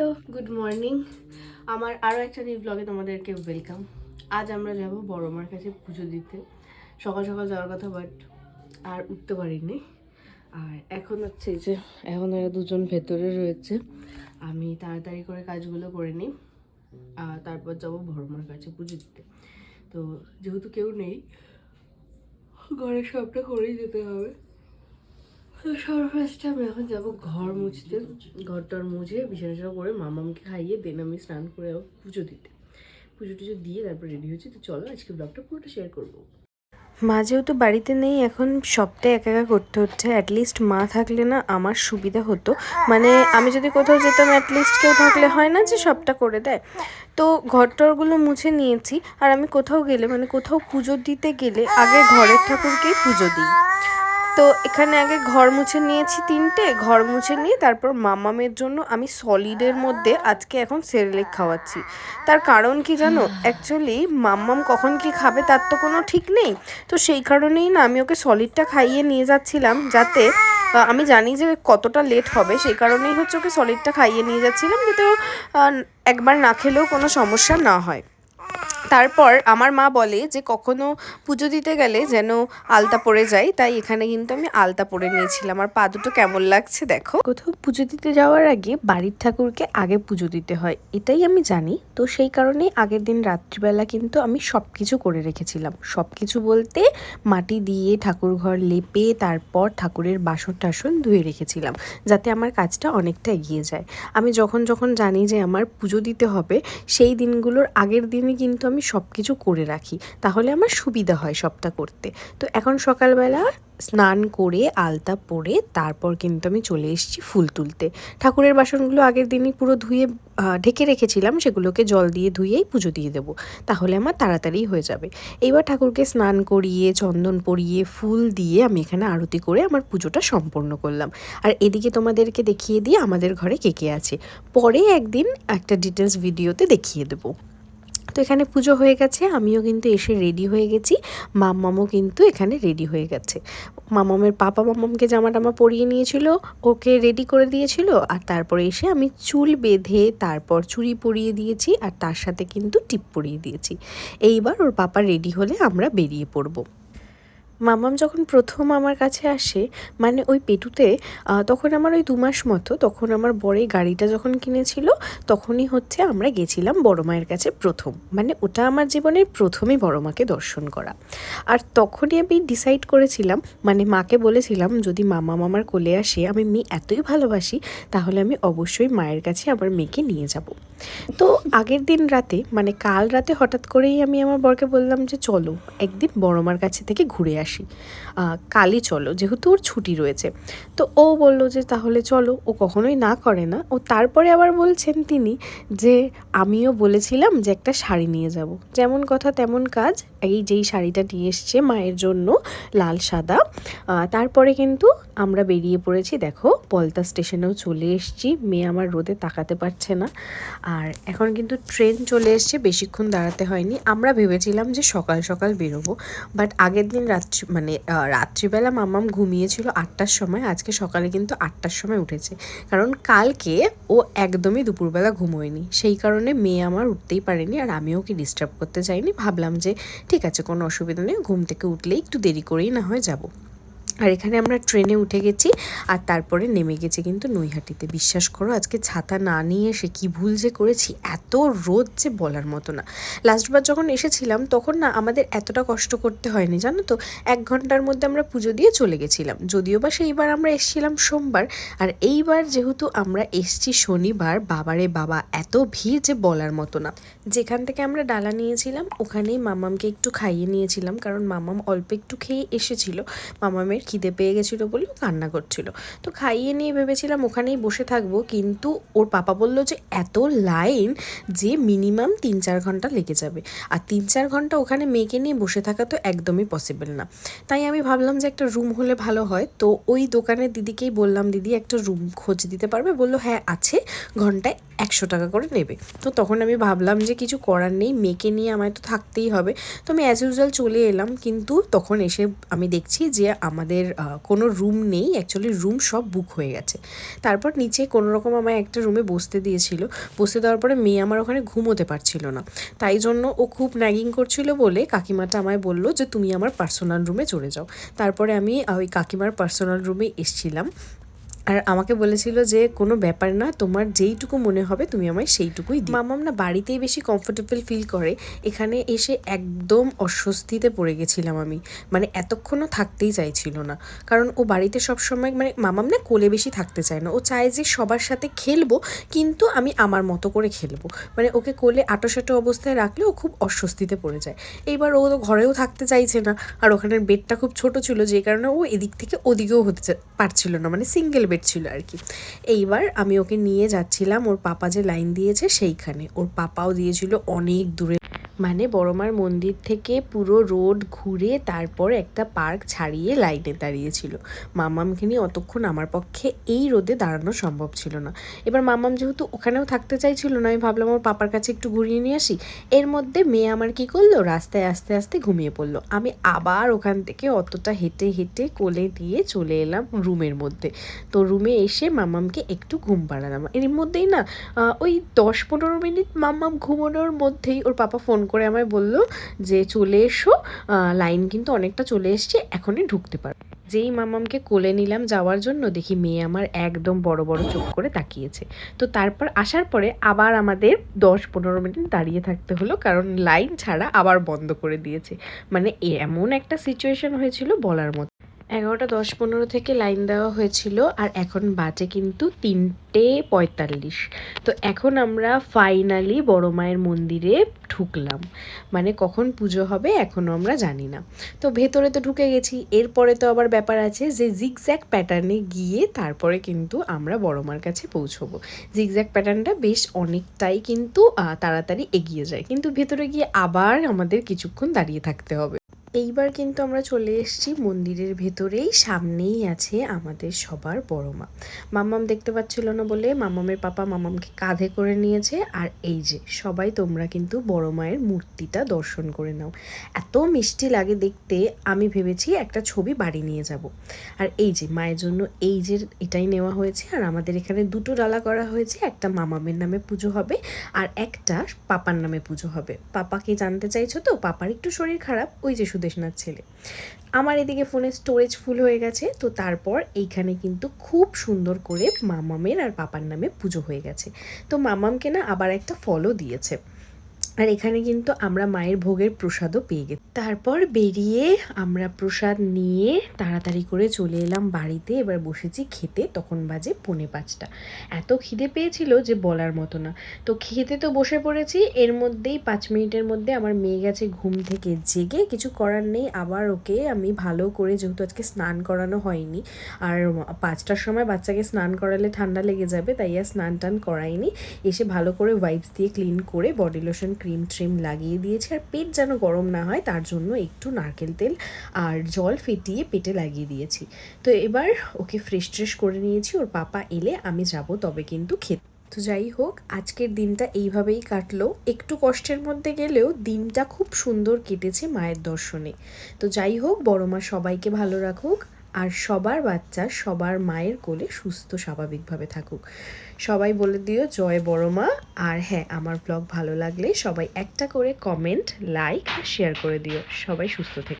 Hello, good morning. আমার আরও একটা নিউ ব্লগে তোমাদেরকে ওয়েলকাম আজ আমরা যাব বড় মার কাছে পুজো দিতে। সকাল সকাল যাওয়ার কথা বাট আর উঠতে পারিনি। আর এখন হচ্ছে যে, এখন এরা দুজন ভেতরে রয়েছে। আমি তাড়াতাড়ি করে কাজগুলো করে নিই। আর তারপর যাব বড় মার কাছে পুজো দিতে। তো যেহেতু কেউ নেই, ঘরের সবটা করেই যেতে হবে। সর্বফার্স্টে আমি এখন যাব ঘর মুছতে। ঘরটার মুছে বিছানা করে মামামকে খাইয়ে দেন আমি স্নান করে পুজো দিতে। পুজো টুজো দিয়ে তারপর রেডি হচ্ছে তো চলো আজকে ব্লগটা পুরোটা শেয়ার করব। মা যেহেতু বাড়িতে নেই, এখন সবটাই একা একা করতে হচ্ছে। অ্যাটলিস্ট মা থাকলে না আমার সুবিধা হতো। মানে আমি যদি কোথাও যেতাম অ্যাটলিস্ট কেউ থাকলে হয় না যে সবটা করে দেয়। তো ঘরটরগুলো মুছে নিয়েছি। আর আমি কোথাও গেলে মানে কোথাও পুজো দিতে গেলে আগে ঘরের ঠাকুরকেই পুজো দিই। তো এখানে আগে ঘর মুছে নিয়েছি তিনটে। ঘর মুছে নিয়ে তারপর মামামের জন্য আমি সলিডের মধ্যে আজকে এখন সেরেলেক খাওয়াচ্ছি। তার কারণ কি জানো? অ্যাকচুয়ালি মাম্মাম কখন কি খাবে তার তো কোনো ঠিক নেই। তো সেই কারণেই না আমি ওকে সলিডটা খাইয়ে নিয়ে যাচ্ছিলাম যাতে আমি জানি যে কতটা লেট হবে। সেই কারণেই হচ্ছে ওকে সলিডটা খাইয়ে নিয়ে যাচ্ছিলাম যাতে একবার না খেলেও কোনো সমস্যা না হয়। তারপর আমার মা বলে যে, কখনো পুজো দিতে গেলে যেন আলতা পরে যাই। তাই এখানে কিন্তু আমি আলতা পরে নিয়েছিলাম। আর পা দুটো কেমন লাগছে দেখো। কোথাও পুজো দিতে যাওয়ার আগে বাড়ির ঠাকুরকে আগে পুজো দিতে হয়, এটাই আমি জানি। তো সেই কারণেই আগের দিন রাত্রিবেলা কিন্তু আমি সব কিছু করে রেখেছিলাম। সব কিছু বলতে মাটি দিয়ে ঠাকুর ঘর লেপে তারপর ঠাকুরের বাসন টাসন ধুয়ে রেখেছিলাম, যাতে আমার কাজটা অনেকটা এগিয়ে যায়। আমি যখন যখন জানি যে আমার পুজো দিতে হবে, সেই দিনগুলোর আগের দিনই কিন্তু আমি সব কিছু করে রাখি, তাহলে আমার সুবিধা হয় সবটা করতে। তো এখন সকালবেলা স্নান করে আলতা পরে তারপর কিন্তু আমি চলে এসেছি ফুল তুলতে। ঠাকুরের বাসনগুলো আগের দিনই পুরো ধুয়ে ঢেকে রেখেছিলাম, সেগুলোকে জল দিয়ে ধুয়েই পুজো দিয়ে দেবো। তাহলে আমার তাড়াতাড়ি হয়ে যাবে। এইবার ঠাকুরকে স্নান করিয়ে, চন্দন পরিয়ে, ফুল দিয়ে আমি এখানে আরতি করে আমার পুজোটা সম্পন্ন করলাম। আর এদিকে তোমাদেরকে দেখিয়ে দিয়ে আমাদের ঘরে কে কে আছে। পরে একদিন একটা ডিটেলস ভিডিওতে দেখিয়ে দেবো। তো এখানে পুজো হয়ে গেছে, আমিও কিন্তু এসে রেডি হয়ে গেছি মামামও কিন্তু এখানে রেডি হয়ে গেছে। মামামের পাপা মামামকে জামা টামা পরিয়ে নিয়েছিল, ওকে রেডি করে দিয়েছিল, আর তারপরে এসে আমি চুল বেঁধে তারপর চুড়ি পরিয়ে দিয়েছি, আর তার সাথে কিন্তু টিপ পরিয়ে দিয়েছি। এইবার ওর পাপা রেডি হলে আমরা বেরিয়ে পড়ব। মামাম যখন প্রথম আমার কাছে আসে মানে ওই পেটুতে তখন আমার ওই দু মাস মতো, তখন আমার বড়ই গাড়িটা যখন কিনেছিল, তখনই হচ্ছে আমরা গেছিলাম বড় মায়ের কাছে প্রথম। মানে ওটা আমার জীবনের প্রথমই বড় মাকে দর্শন করা। আর তখনই আমি ডিসাইড করেছিলাম মানে মাকে বলেছিলাম, যদি মামা মামার কোলে আসে, আমি মেয়ে এতই ভালোবাসি, তাহলে আমি অবশ্যই মায়ের কাছে আমার মেয়েকে নিয়ে যাব। তো আগের দিন রাতে মানে কাল রাতে হঠাৎ করেই আমি আমার বরকে বললাম যে, চলো, একদিন বড় মার কাছে থেকে ঘুরে আসি। আহ, কালই চলো যেহেতু ওর ছুটি রয়েছে। তো ও বলল যে তাহলে চলো। ও কখনোই না করে না। ও তারপরে আবার বলছেন তিনি যে আমিও বলেছিলাম যে একটা শাড়ি নিয়ে যাব। যেমন কথা তেমন কাজ। এই যেই শাড়িটা নিয়ে এসছে মায়ের জন্য লাল সাদা। তারপরে কিন্তু আমরা বেরিয়ে পড়েছি। দেখো পলতা স্টেশনেও চলে এসেছি। মেয়ে আমার রোদে তাকাতে পারছে না। আর এখন কিন্তু ট্রেন চলে এসছে। বেশিক্ষণ দাঁড়াতে হয়নি। আমরা ভেবেছিলাম যে সকাল সকাল বেরোবো। বাট আগের দিন রাত্রি মানে রাত্রিবেলা মামাম ঘুমিয়েছিল আটটার সময়, আজকে সকালে কিন্তু আটটার সময় উঠেছে। কারণ কালকে ও একদমই দুপুরবেলা ঘুমোয়নি। সেই কারণে মেয়ে আমার উঠতেই পারেনি আর আমি ওকে ডিস্টার্ব করতে চাইনি ভাবলাম যে, ঠিক আছে, কোনো অসুবিধা নেই, ঘুম থেকে উঠলেই একটু দেরি করেই না হয় যাব। আর এখানে আমরা ট্রেনে উঠে গেছি আর তারপরে নেমে গেছি কিন্তু নৈহাটিতে। বিশ্বাস করো, আজকে ছাতা না নিয়ে এসে কি ভুল যে করেছি, এত রোদ যে বলার মতো না। লাস্টবার যখন এসেছিলাম, তখন না আমাদের এতটা কষ্ট করতে হয়নি, জানো তো? এক ঘণ্টার মধ্যে আমরা পুজো দিয়ে চলে গেছিলাম। যদিও বা সেইবার আমরা এসেছিলাম সোমবার, আর এইবার যেহেতু আমরা এসছি শনিবার, বাবারে বাবা, এত ভিড় যে বলার মতো না। যেখান থেকে আমরা ডালা নিয়েছিলাম, ওখানেই মামামকে একটু খাইয়ে নিয়েছিলাম, কারণ মামাম অল্প একটু খেয়ে এসেছিল। মামামের খিদে পেয়ে গেছিল বলে কান্না করছিল। তো খাইয়ে নিয়ে ভেবেছিলাম ওখানেই বসে থাকব, কিন্তু ওর পাপা বলল যে, এত লাইন যে মিনিমাম তিন চার ঘণ্টা লেগে যাবে। আর তিন চার ঘণ্টা ওখানে মেয়েকে নিয়ে বসে থাকা তো একদমই পসিবল না। তাই আমি ভাবলাম যে, একটা রুম হলে ভালো হয়। তো ওই দোকানের দিদিকেই বললাম, দিদি, একটা রুম খোঁজ দিতে পারবে? বলল হ্যাঁ আছে, ঘন্টায় একশো টাকা করে নেবে। তো তখন আমি ভাবলাম যে, কিছু করার নেই, মেয়েকে নিয়ে আমায় তো থাকতেই হবে। তো আমি অ্যাজ ইউজুয়াল চলে এলাম, কিন্তু তখন এসে আমি দেখছি যে, আমাদের আহ, কোনো রুম নেই অ্যাকচুয়ালি রুম সব বুক হয়ে গেছে। তারপর নিচে কোনো রকম আমায় একটা রুমে বসতে দিয়েছিল। বসতে দেওয়ার পরে মেয়ে আমার ওখানে ঘুমোতে পারছিল না। তাই জন্য ও খুব ন্যাগিং করছিল বলে কাকিমাটা আমায় বলল যে তুমি আমার পার্সোনাল রুমে চলে যাও। তারপরে আমি ওই কাকিমার পার্সোনাল রুমে এসছিলাম। আর আমাকে বলেছিল যে, কোনো ব্যাপার না, তোমার যেইটুকু মনে হবে, তুমি আমায় সেইটুকুই দিও। মামাম না বাড়িতেই বেশি কমফোর্টেবল ফিল করে। এখানে এসে একদম অস্বস্তিতে পড়ে গেছিলাম আমি। মানে এতক্ষণও থাকতেই চাইছিল না। কারণ ও বাড়িতে সব সময় মানে মামাম না কোলে বেশি থাকতে চায় না। ও চায় যে সবার সাথে খেলব, কিন্তু আমি আমার মতো করে খেলব। মানে ওকে কোলে আটোসাটো অবস্থায় রাখলে ও খুব অস্বস্তিতে পড়ে যায়। এইবার ও তো ঘরেও থাকতে চাইছে না। আর ওখানের বেডটা খুব ছোট ছিল, যে কারণে ও এদিক থেকে ওদিকেও হতে পারছিল না। মানে সিঙ্গেল বেড ছিল আর কি। এইবার আমি ওকে নিয়ে যাচ্ছিলাম, ওর পাপা যে লাইন দিয়েছে সেইখানে। ওর পাপাও দিয়েছিল অনেক দূরে। মানে বড়মার মন্দির থেকে পুরো রোড ঘুরে তারপর একটা পার্ক ছাড়িয়ে লাইনে দাঁড়িয়েছিল। মামামকে নিয়ে অতক্ষণ আমার পক্ষে এই রোদে দাঁড়ানো সম্ভব ছিল না। এবার মামাম যেহেতু ওখানেও থাকতে চাইছিল না, আমি ভাবলাম ওর পাপার কাছে একটু ঘুরিয়ে নিয়ে আসি। এর মধ্যে মেয়ে আমার কি করল? রাস্তায় আস্তে আস্তে ঘুমিয়ে পড়ল। আমি আবার ওখান থেকে অতটা হেঁটে হেঁটে কোলে দিয়ে চলে এলাম রুমের মধ্যে। তো রুমে এসে মামামকে একটু ঘুম পাড়ালাম। এর মধ্যেই না ওই দশ পনেরো মিনিট মামাম ঘুমানোর মধ্যেই ওর পাপা ফোন করে আমায় বলল যে চলে এসো লাইন কিন্তু অনেকটা চলে এসছে, এখনই ঢুকতে পারো। যেই মামামকে কোলে নিলাম যাওয়ার জন্য দেখি মেয়ে আমার একদম বড় বড় চোখ করে তাকিয়েছে। তো তারপর আসার পরে আবার আমাদের দশ পনেরো মিনিট দাঁড়িয়ে থাকতে হলো, কারণ লাইন ছাড়া আবার বন্ধ করে দিয়েছে। মানে এমন একটা সিচুয়েশন হয়েছিল বলার মতো। এগারোটা দশ পনেরো থেকে লাইন দেওয়া হয়েছিল, আর এখন বাজে কিন্তু তিনটে পঁয়তাল্লিশ। তো এখন আমরা ফাইনালি বড় মায়ের মন্দিরে ঢুকলাম। মানে কখন পুজো হবে এখনও আমরা জানি না। তো ভেতরে তো ঢুকে গেছি, এরপরে তো আবার ব্যাপার আছে যে জিগজ্যাক প্যাটার্নে গিয়ে তারপরে কিন্তু আমরা বড় মার কাছে পৌঁছবো। জিগজ্যাক প্যাটার্নটা বেশ অনেকটাই কিন্তু তাড়াতাড়ি এগিয়ে যায়। কিন্তু ভেতরে গিয়ে আবার আমাদের কিছুক্ষণ দাঁড়িয়ে থাকতে হবে। এইবার কিন্তু আমরা চলে এসেছি মন্দিরের ভেতরেই, সামনেই আছে আমাদের সবার বড় মা। মাম্মাম দেখতে পাচ্ছিল না বলে মামামের পাপা মামামকে কাঁধে করে নিয়েছে। আর এই যে, সবাই তোমরা কিন্তু বড় মায়ের মূর্তিটা দর্শন করে নাও। এত মিষ্টি লাগে দেখতে, আমি ভেবেছি একটা ছবি বাড়ি নিয়ে যাব। আর এই যে, মায়ের জন্য এই যে, এটাই নেওয়া হয়েছে। আর আমাদের এখানে দুটো ডালা করা হয়েছে, একটা মামামের নামে পুজো হবে আর একটা পাপার নামে পুজো হবে। পাপাকে জানতে চাইছো তো? পাপার একটু শরীর খারাপ, ওই যে সুদেশনাথ ছেলে। আমার এদিকে ফোনে স্টোরেজ ফুল হয়ে গেছে, তো তারপর এইখানে কিন্তু খুব সুন্দর করে মামামের আর পাপার নামে পুজো হয়ে গেছে। তো মামামকে না আবার একটা ফলও দিয়েছে। আর এখানে কিন্তু আমরা মায়ের ভোগের প্রসাদও পেয়ে গেছি। তারপর বেরিয়ে আমরা প্রসাদ নিয়ে তাড়াতাড়ি করে চলে এলাম বাড়িতে। এবার বসেছি খেতে। তখন বাজে পৌনে পাঁচটা। এত খিদে পেয়েছিল যে বলার মতো না। তো খেতে তো বসে পড়েছি। এর মধ্যেই পাঁচ মিনিটের মধ্যে আমার মেয়ে গেছে ঘুম থেকে জেগে। কিছু করার নেই। আবার ওকে আমি ভালো করে যেহেতু আজকে স্নান করানো হয়নি, আর পাঁচটার সময় বাচ্চাকে স্নান করালে ঠান্ডা লেগে যাবে, তাই আর স্নান টান করাইনি। এসে ভালো করে ওয়াইপস দিয়ে ক্লিন করে বডি লোশন ক্রিম ট্রিম লাগিয়ে দিয়েছি আর পেট যেন গরম না হয়, তার জন্য একটু নারকেল তেল আর জল ফেটিয়ে পেটে লাগিয়ে দিয়েছি। তো এবার ওকে ফ্রেশ ট্রেশ করে নিয়েছি, ওর পাপা এলে আমি যাব তবে কিন্তু খেতে। তো যাই হোক, আজকের দিনটা এইভাবেই কাটলো। একটু কষ্টের মধ্যে গেলেও দিনটা খুব সুন্দর কেটেছে মায়ের দর্শনে। তো যাই হোক, বড় মা সবাইকে ভালো রাখুক। আর সবার বাচ্চা সবার মায়ের কোলে সুস্থ স্বাভাবিকভাবে থাকুক। সবাই বলে দিও, জয় বড় মা। আর হ্যাঁ আমার ব্লগ ভালো লাগলে সবাই একটা করে কমেন্ট লাইক আর শেয়ার করে দিও। সবাই সুস্থ থেকে